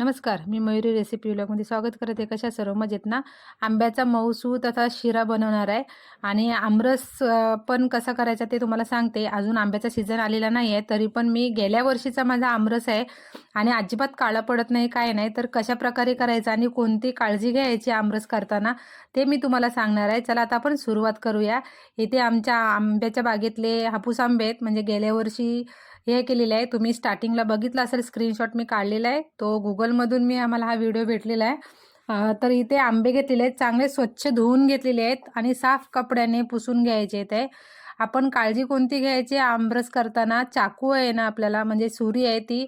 नमस्कार मी मयुरी रेसिपी ब्लॉगमध्ये स्वागत करते. कशा सर्व मजेत ना? आंब्याचा मऊसू तथा शिरा बनवणार आहे आणि आमरस पण कसा करायचा ते तुम्हाला सांगते. अजून आंब्याचा सीझन आलेला नाही आहे तरी पण मी गेल्या वर्षीचा माझा आमरस आहे आणि अजिबात काळा पडत नाही काय नाही. तर कशा प्रकारे करायचं आणि कोणती काळजी घ्यायची आमरस करताना ते मी तुम्हाला सांगणार आहे. चला आता आपण सुरुवात करूया. इथे आमच्या आंब्याच्या बागेतले हापूस आंबे आहेत. म्हणजे गेल्या वर्षी हे केलेलं आहे. तुम्ही स्टार्टिंगला बघितलं असेल स्क्रीनशॉट मी काढलेला आहे. तो गुगल गुगलमधून मी आम्हाला हा व्हिडिओ भेटलेला आहे. तर इथे आंबे घेतलेले आहेत चांगले स्वच्छ धुवून घेतलेले आहेत आणि साफ कपड्याने पुसून घ्यायचे ते आपण काळजी कोणती घ्यायची? आमरस करताना चाकू आहे ना आपल्याला म्हणजे सुरी आहे ती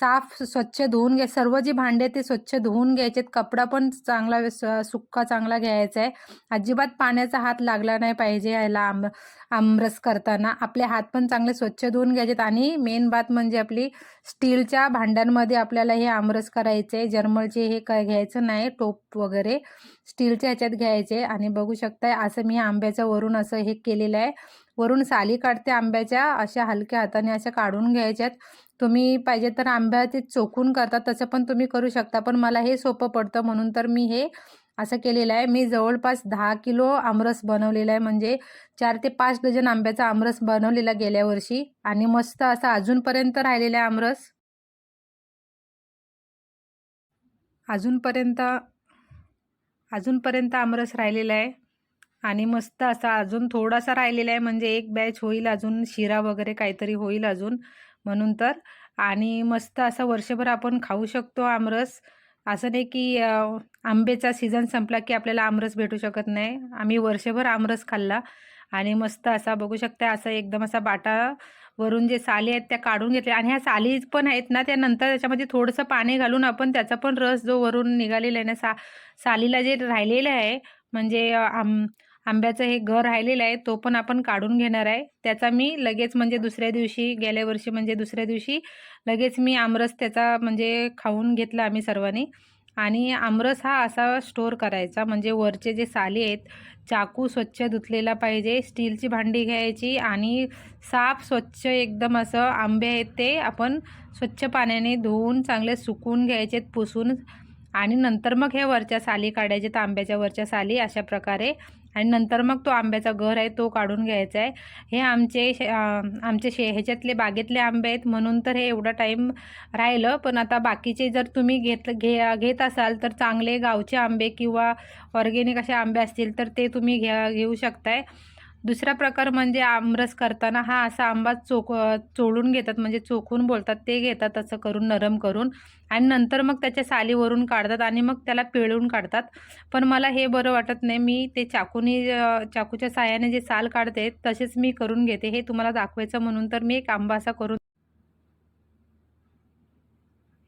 साफ स्वच्छ धुवून घ्या. सर्व जी भांडे ते स्वच्छ धुवून घ्यायचे आहेत कपडा पण चांगला स- सुक्का चांगला घ्यायचा आहे. अजिबात पाण्याचा हात लागला नाही पाहिजे याला आम आमरस करताना. आपले हात पण चांगले स्वच्छ धुवून घ्यायचेत. आणि मेन बात म्हणजे आपली स्टीलच्या भांड्यांमध्ये आपल्याला हे आमरस करायचे आहे. जर्मलचे हे काय घ्यायचं नाही. टोप वगैरे स्टीलच्या ह्याच्यात घ्यायचे आणि बघू शकताय असं मी आंब्याच्या वरून असं हे केलेलं आहे. वरून साली काढते आंब्याच्या. अशा हलक्या हाताने अशा काढून घ्यायच्यात. तुम्ही पाहिजे तर आंब्या ते चोखून करतात तसं पण तुम्ही करू शकता. पण मला हे सोपं पडतं म्हणून तर मी हे असं केलेलं आहे. मी जवळपास दहा किलो आमरस बनवलेला आहे. म्हणजे चार ते पाच डझन आंब्याचा आमरस बनवलेला गेल्या वर्षी. आणि मस्त असा अजूनपर्यंत राहिलेला आहे आमरस. अजूनपर्यंत अजूनपर्यंत आमरस राहिलेला आहे. आणि मस्त असा अजून थोडासा राहिलेला आहे. म्हणजे एक बॅच होईल अजून शिरा वगैरे काहीतरी होईल अजून. म्हणून तर. आणि मस्त असं वर्षभर आपण खाऊ शकतो आमरस. असं नाही की आंब्याचा सीझन संपला की आपल्याला आमरस भेटू शकत नाही. आम्ही वर्षभर आमरस खाल्ला. आणि मस्त असा बघू शकता असा एकदम असा बाटा वरून जे साली आहेत त्या काढून घेतल्या. आणि ह्या साली पण आहेत ना त्या नंतर त्याच्यामध्ये थोडंसं पाणी घालून आपण त्याचा पण रस जो वरून निघालेला आहे ना सा सालीला जे राहिलेलं आहे म्हणजे आम आंब्याचं हे घर राहिलेलं आहे तो पण आपण काढून घेणार आहे. त्याचा मी लगेच म्हणजे दुसऱ्या दिवशी गेल्या वर्षी म्हणजे दुसऱ्या दिवशी लगेच मी आमरस त्याचा म्हणजे खाऊन घेतला आम्ही सर्वांनी. आणि आमरस हा असा स्टोअर करायचा म्हणजे वरचे जे साली आहेत चाकू स्वच्छ धुतलेला पाहिजे स्टीलची भांडी घ्यायची आणि साफ स्वच्छ एकदम असं आंबे आहेत ते आपण स्वच्छ पाण्याने धुवून चांगले सुकून घ्यायचे पुसून आणि नंतर मग हे वरच्या साली काढायचे तर आंब्याच्या वरच्या साली अशा प्रकारे. आणि नंतर मग तो आंब्याचा घर आहे तो काढून घ्यायचा आहे. हे आमचे शे- आमचे शे ह्याच्यातले बागेतले आंबे आहेत म्हणून तर हे एवढा टाईम राहिलं. पण आता बाकीचे जर तुम्ही घेत घे घेत असाल तर चांगले गावचे आंबे किंवा ऑर्गेनिक असे आंबे असतील तर ते तुम्ही घ्या घेऊ शकताय. दुसरा प्रकार म्हणजे आमरस करताना हा असा आंबा चोक चोळून घेतात म्हणजे चोखून बोलतात ते घेतात असं करून नरम करून आणि नंतर मग त्याच्या सालीवरून काढतात आणि मग त्याला पिळून काढतात. पण मला हे बरं वाटत नाही मी ते चाकूनी चाकूच्या साह्याने जे साल काढते तसेच मी करून घेते हे तुम्हाला दाखवायचं म्हणून तर मी एक आंबा असा करून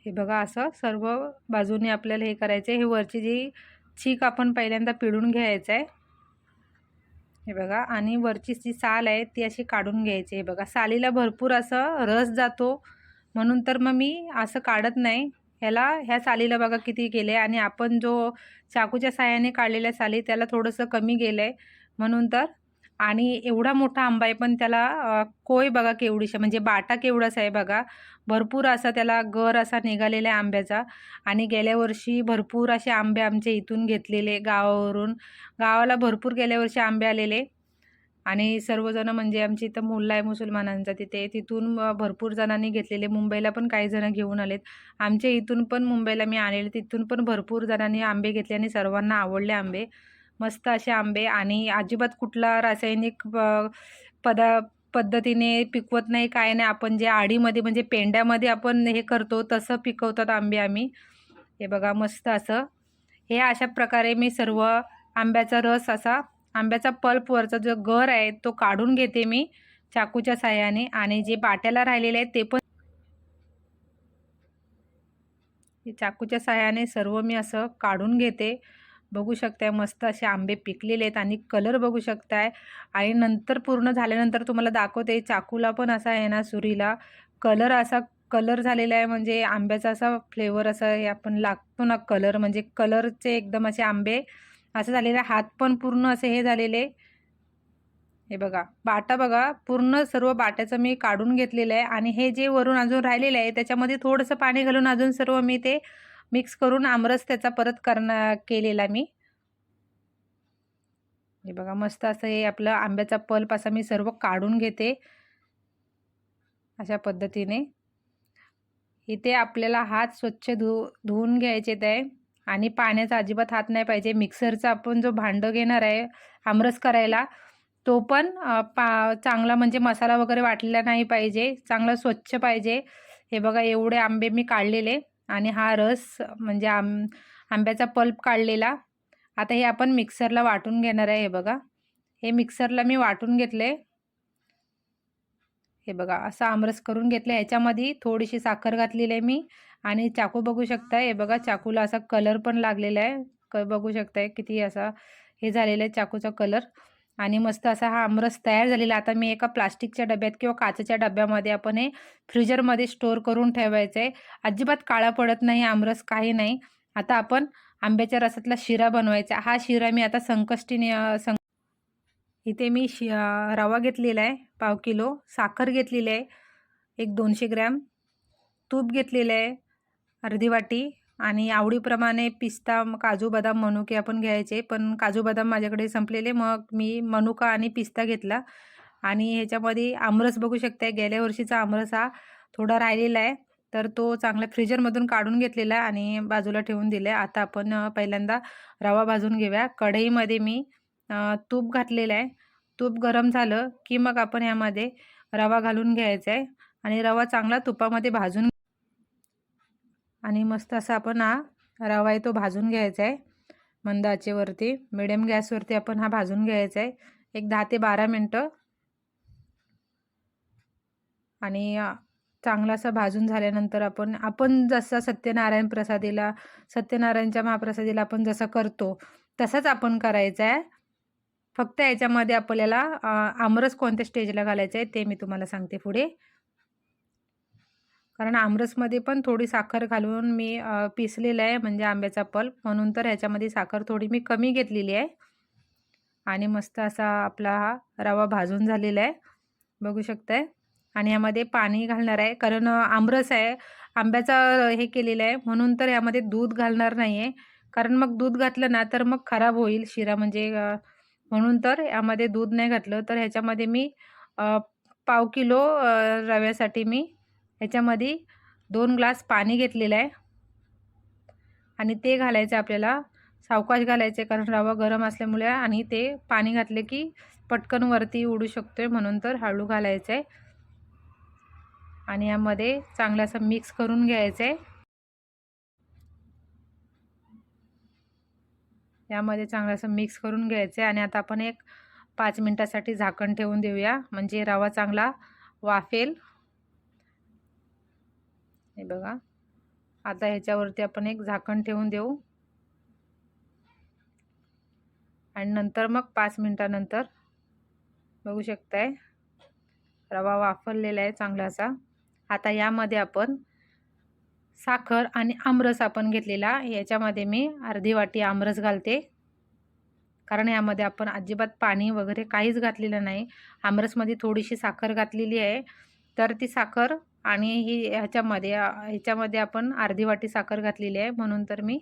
हे बघा असं सर्व बाजूने आपल्याला हे करायचं आहे हे वरची जी चीक आपण पहिल्यांदा पिळून घ्यायचं आहे हे बघा आणि वरची जी साल आहे ती अशी काढून घ्यायची हे बघा सालीला भरपूर असं रस जातो. म्हणून तर मग मी असं काढत नाही. ह्याला ह्या सालीला बघा किती गेले. आणि आपण जो चाकूच्या साह्याने काढलेल्या साली त्याला थोडंसं कमी गेलं आहे म्हणून तर आणि एवढा मोठा आंबा आहे पण त्याला कोय बघा केवढीशा म्हणजे बाटा केवढाच आहे बघा. भरपूर असा त्याला गर असा निघालेला आहे आंब्याचा. आणि गेल्या वर्षी भरपूर असे आंबे आमच्या इथून घेतलेले गावावरून. गावाला भरपूर गेल्या वर्षी आंबे आलेले. आणि सर्वजण म्हणजे आमची इथं मुल्ला आहे मुसलमानांचा तिथे. तिथून भरपूर जणांनी घेतलेले. मुंबईला पण काही जणं घेऊन आलेत. आमच्या इथून पण मुंबईला मी आलेले. तिथून पण भरपूर जणांनी आंबे घेतले आणि सर्वांना आवडले आंबे. मस्त असे आंबे आणि अजिबात कुठला रासायनिक पदा पद्धतीने पिकवत नाही काय नाही. आपण जे आडीमध्ये म्हणजे पेंड्यामध्ये आपण हे करतो तसं पिकवतात आंबे आम्ही. हे बघा मस्त असं. हे अशा प्रकारे मी सर्व आंब्याचा रस असा आंब्याचा पल्पवरचा जो गर आहे तो काढून घेते मी चाकूच्या साह्याने. आणि जे बाट्याला राहिलेले आहेत ते पण चाकूच्या साह्याने सर्व मी असं काढून घेते. बघू शकताय मस्त असे आंबे पिकलेले आहेत आणि कलर बघू शकताय. आणि नंतर पूर्ण झाल्यानंतर तुम्हाला दाखवते चाकूला पण असा आहे ना सुरीला कलर असा कलर झालेला आहे म्हणजे आंब्याचा असा फ्लेवर असा हे आपण लागतो ना कलर म्हणजे कलरचे एकदम असे आंबे असं झालेले हात पण पूर्ण असे हे झालेले. हे बघा बाटा बघा पूर्ण सर्व बाट्याचं मी काढून घेतलेलं आहे आणि हे जे वरून अजून राहिलेलं आहे त्याच्यामध्ये थोडंसं पाणी घालून अजून सर्व मी ते मिक्स करून आमरस त्याचा परत करणार केलेला मी. हे बघा मस्त असं हे आपलं आंब्याचा पल्प असा मी सर्व काढून घेते. अशा पद्धतीने. इथे आपल्याला हात स्वच्छ धु धुवून घ्यायचे ते आणि पाण्याचा अजिबात हात नाही पाहिजे. मिक्सरचा आपण जो भांडं घेणार आहे आमरस करायला तो पण पा चांगला म्हणजे मसाला वगैरे वाटलेला नाही पाहिजे. चांगला स्वच्छ पाहिजे. हे बघा एवढे आंबे मी काढलेले. आणि हा रस म्हणजे आंब आंब्याचा पल्प काढलेला. आता हे आपण मिक्सरला वाटून घेणार आहे हे बघा. हे मिक्सरला मी वाटून घेतले. हे बघा असं आमरस करून घेतलं. ह्याच्यामध्ये थोडीशी साखर घातलेली आहे मी. आणि चाकू बघू शकता हे बघा चाकूला असा कलर पण लागलेला आहे. क बघू शकताय किती असा हे झालेलं आहे चाकूचा कलर. आणि मस्त असा हा आमरस तयार झालेला. आता मी एका प्लास्टिकच्या डब्यात किंवा काचेच्या डब्यामध्ये आपण हे फ्रीजरमध्ये स्टोअर करून ठेवायचं आहे. अजिबात काळा पडत नाही आमरस काही नाही. आता आपण आंब्याच्या रसातला शिरा बनवायचा. हा शिरा मी आता संकष्टीने सं इथे मी शि रवा घेतलेला आहे पाव किलो. साखर घेतलेली आहे एक दोनशे ग्रॅम. तूप घेतलेलं आहे अर्धी वाटी. आणि आवडीप्रमाणे पिस्ता काजू बदाम मनुके आपण घ्यायचे. पण काजू बदाम माझ्याकडे संपलेले. मग मी मनुका आणि पिस्ता घेतला. आणि ह्याच्यामध्ये आमरस बघू शकताय. गेल्या वर्षीचा आमरस हा थोडा राहिलेला आहे. तर तो चांगला फ्रीजरमधून काढून घेतलेला आहे आणि बाजूला ठेवून दिला आहे आता आपण पहिल्यांदा रवा भाजून घेऊया. कढईमध्ये मी तूप घातलेलं आहे. तूप गरम झालं की मग आपण ह्यामध्ये रवा घालून घ्यायचा आहे. आणि रवा चांगला तुपामध्ये भाजून आणि मस्त असा आपण हा रवा आहे तो भाजून घ्यायचा आहे. मंद आचेवरती मिडियम गॅसवरती आपण हा भाजून घ्यायचा आहे. एक दहा ते बारा मिनटं. आणि चांगला असं भाजून झाल्यानंतर आपण आपण जसा सत्यनारायण प्रसादीला सत्यनारायणच्या महाप्रसादीला आपण जसं करतो तसंच आपण करायचं आहे. फक्त याच्यामध्ये आपल्याला आमरस कोणत्या स्टेजला घालायचं आहे ते मी तुम्हाला सांगते पुढे. कारण आमरसमध्ये पण थोडी साखर घालून मी पिसलेलं आहे म्हणजे आंब्याचा पल्प. म्हणून तर ह्याच्यामध्ये साखर थोडी मी कमी घेतलेली आहे. आणि मस्त असा आपला हा रवा भाजून झालेला आहे. बघू शकताय. आणि यामध्ये पाणी घालणार आहे. कारण आमरस आहे. आंब्याचा हे केलेलं आहे. म्हणून तर यामध्ये दूध घालणार नाही आहे कारण मग दूध घातलं ना तर मग खराब होईल शिरा. म्हणजे म्हणून तर यामध्ये दूध नाही घातलं. तर ह्याच्यामध्ये मी पाव किलो रव्यासाठी मी ह्याच्यामध्ये दोन ग्लास पाणी घेतलेलं आहे. आणि ते घालायचं आपल्याला. सावकाश घालायचे कारण रवा गरम असल्यामुळे आणि ते पाणी घातले की पटकन वरती उडू शकतो आहे म्हणून तर हळू घालायचं आहे. आणि यामध्ये चांगलं असं मिक्स करून घ्यायचं आहे. यामध्ये चांगलं असं मिक्स करून घ्यायचं आहे. आणि आता आपण एक पाच मिनटासाठी झाकण ठेवून देऊया. म्हणजे रवा चांगला वाफेल. हे बघा. आता ह्याच्यावरती आपण एक झाकण ठेवून देऊ. आणि नंतर मग पाच मिनटानंतर बघू शकताय. रवा वाफरलेला आहे चांगला असा आता यामध्ये आपण साखर आणि आमरस आपण घेतलेला. याच्यामध्ये मी अर्धी वाटी आमरस घालते. कारण यामध्ये आपण अजिबात पाणी वगैरे काहीच घातलेलं नाही. आमरसमध्ये थोडीशी साखर घातलेली आहे. तर ती साखर आणि ही ह्याच्यामध्ये ह्याच्यामध्ये आपण अर्धी वाटी साखर घातलेली आहे म्हणून तर मी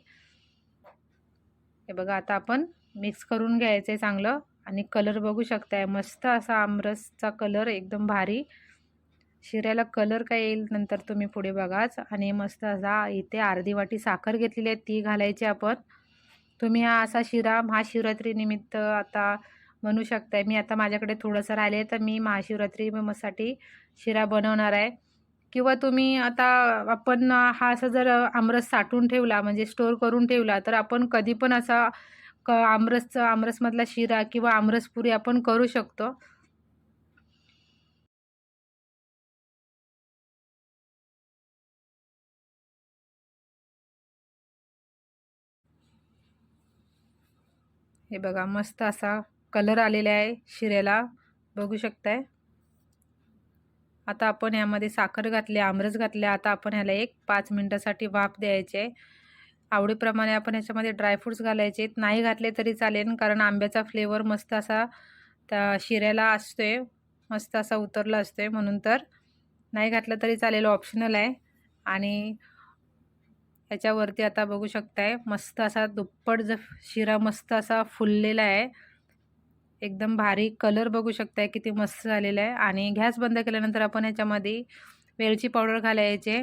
हे बघा आता आपण मिक्स करून घ्यायचं आहे चांगलं. आणि कलर बघू शकताय मस्त असा आमरसचा कलर एकदम भारी. शिऱ्याला कलर काय येईल नंतर तुम्ही पुढे बघाच. आणि मस्त असा इथे अर्धी वाटी साखर घेतलेली आहे ती घालायची आपण. तुम्ही हा असा शिरा महाशिवरात्रीनिमित्त आता म्हणू शकताय. मी आता माझ्याकडे थोडंसं राहिले तर मी महाशिवरात्री साठी शिरा बनवणार आहे. किंवा तुम्ही आता आपण हा असा जर आमरस साठवून ठेवला म्हणजे स्टोअर करून ठेवला तर आपण कधी पण असा क आमरसचा आमरसमधला शिरा किंवा आमरसपुरी आपण करू शकतो. हे बघा मस्त असा कलर आलेला आहे शिऱ्याला. बघू शकताय? आता आपण यामध्ये साखर घातली आमरस घातले. आता आपण ह्याला एक पाच मिनटासाठी वाफ द्यायचे. आवडीप्रमाणे आपण ह्याच्यामध्ये ड्रायफ्रूट्स घालायचे. नाही घातले तरी चालेल कारण आंब्याचा फ्लेवर मस्त असा त्या शिऱ्याला असतोय. मस्त असा उतरला असतोय म्हणून तर नाही घातलं तरी चालेल ऑप्शनल आहे. आणि याच्यावरती आता बघू शकताय मस्त असा दुप्पट ज शिरा मस्त असा फुललेला आहे. एकदम भारी कलर बघू शकताय किती मस्त झालेला आहे. आणि गॅस बंद केल्यानंतर आपण ह्याच्यामध्ये वेलची पावडर घालायचे.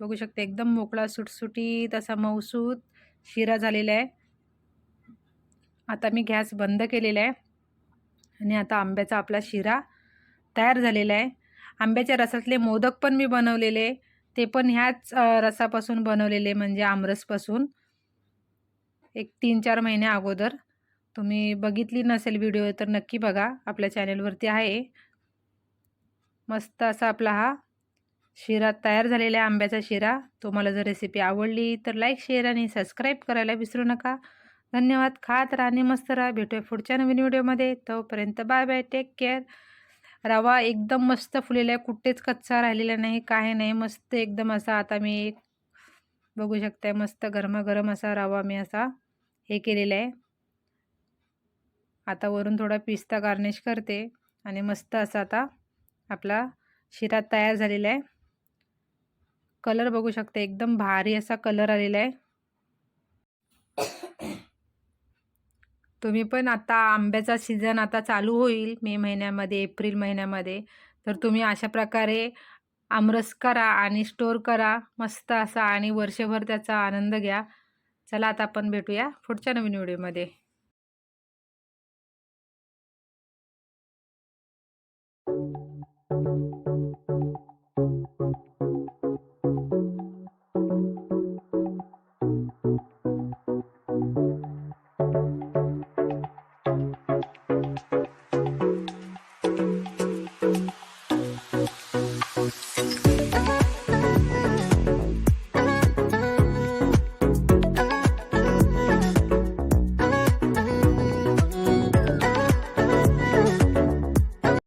बघू शकते एकदम मोकळा सुटसुटीत असा मऊसूत शिरा झालेला आहे. आता मी गॅस बंद केलेला आहे. आणि आता आंब्याचा आपला शिरा तयार झालेला आहे. आंब्याच्या रसातले मोदक पण मी बनवलेले ते पण ह्याच रसापासून बनवलेले म्हणजे आमरसपासून. एक तीन चार महिन्या अगोदर. तुम्ही बघितली नसेल व्हिडिओ तर नक्की बघा. आपल्या चॅनेलवरती आहे. मस्त असा आपला हा शिरा तयार झालेला आहे आंब्याचा शिरा. तुम्हाला जर रेसिपी आवडली तर लाईक शेअर आणि सबस्क्राईब करायला विसरू नका. धन्यवाद. खात राहा आणि मस्त राहा. भेटूया पुढच्या नवीन व्हिडिओमध्ये. तोपर्यंत बाय बाय टेक केअर रवा एकदम मस्त फुलेला आहे. कुठेच कच्चा राहिलेला नाही काय नाही. मस्त एकदम असा आता मी बघू शकताय मस्त गरमागरम असा रवा मी असा हे केलेला आहे. आता वरून थोडा पिस्ता गार्निश करते आणि मस्त असा आता आपला शिरा तयार झालेला आहे. कलर बघू शकते एकदम भारी असा कलर आलेला आहे. तुम्ही पण आता आंब्याचा सीझन आता चालू होईल मे महिन्यामध्ये एप्रिल महिन्यामध्ये. तर तुम्ही अशा प्रकारे आमरस करा आणि स्टोर करा मस्त असा आणि वर्षभर त्याचा आनंद घ्या. चला आता आपण भेटूया पुढच्या नवीन व्हिडिओमध्ये